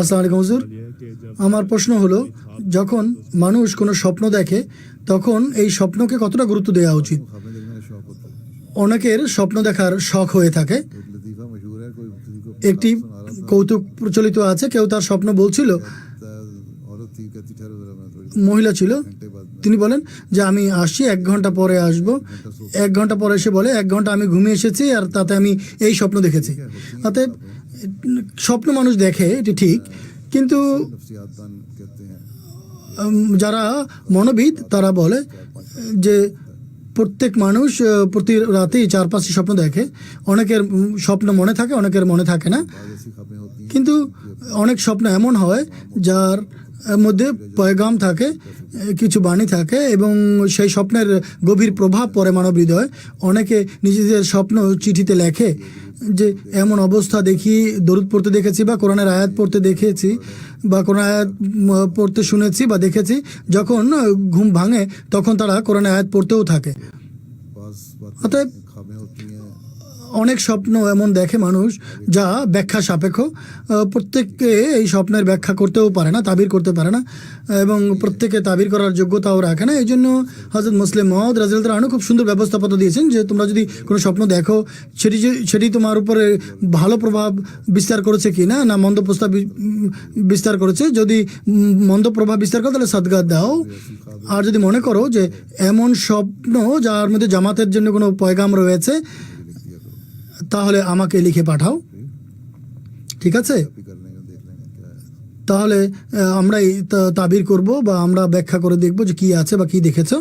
আসসালামু আলাইকুম হুজুর। আমার প্রশ্ন হলো, যখন মানুষ কোনো স্বপ্ন দেখে, তখন এই স্বপ্নকে কতটা গুরুত্ব দেওয়া উচিত? অনেকের স্বপ্ন দেখার শখ হয়ে থাকে। একটি কৌতুক প্রচলিত আছে, কেউ তার স্বপ্ন বলছিল, মহিলা ছিল, তিনি বলেন যে আমি আসি এক ঘণ্টা পরে আসব। এক ঘণ্টা পরে এসে বলে, এক ঘণ্টা আমি ঘুমিয়ে এসেছি আর তাতে আমি এই স্বপ্ন দেখেছি। অতএব স্বপ্ন মানুষ দেখে, এটি ঠিক, কিন্তু যারা মনোবিদ, তারা বলে যে প্রত্যেক মানুষ প্রতি রাতেই চার, পাঁচটি স্বপ্ন দেখে। অনেকের স্বপ্ন মনে থাকে, অনেকের মনে থাকে না। কিন্তু অনেক স্বপ্ন এমন হয় যার মধ্যে পয়গাম থাকে, কিছু বাণী থাকে এবং সেই স্বপ্নের গভীর প্রভাব পরে মানব হৃদয় অনেকে নিজেদের স্বপ্ন চিঠিতে লেখে যে, এমন অবস্থা দেখি, দরুদ পড়তে দেখেছি বা কোরআনের আয়াত পড়তে দেখেছি বা কোরআন আয়াত পড়তে শুনেছি বা দেখেছি। যখন ঘুম ভাঙে, তখন তারা কোরআনের আয়াত পড়তেও থাকে। অতএব অনেক স্বপ্ন এমন দেখে মানুষ যা ব্যাখ্যা সাপেক্ষ। প্রত্যেককে এই স্বপ্নের ব্যাখ্যা করতেও পারে না, তাবির করতে পারে না। এবং প্রত্যেকে তাবির করার যোগ্যতাও রাখে না। এই জন্য হজরত মুসলিম মহম্মদ রাজিল আনু খুব সুন্দর ব্যবস্থাপত্র দিয়েছেন যে, তোমরা যদি কোনো স্বপ্ন দেখো, সেটি যে- সেটি তোমার উপরে ভালো প্রভাব বিস্তার করেছে কি না না মন্দ প্রস্তাব বিস্তার করেছে, যদি মন্দ প্রভাব বিস্তার করো, তাহলে সদগা দাও। আর যদি মনে করো যে, এমন স্বপ্ন যার মধ্যে জামাতের জন্য কোনো পয়গাম রয়েছে তাহলে আমাকে লিখে পাঠাও। ঠিক আছে? তাহলে আমরাই তাবির করব বা আমরা ব্যাখ্যা করে দেখব যে কি আছে বা কি দেখেছ।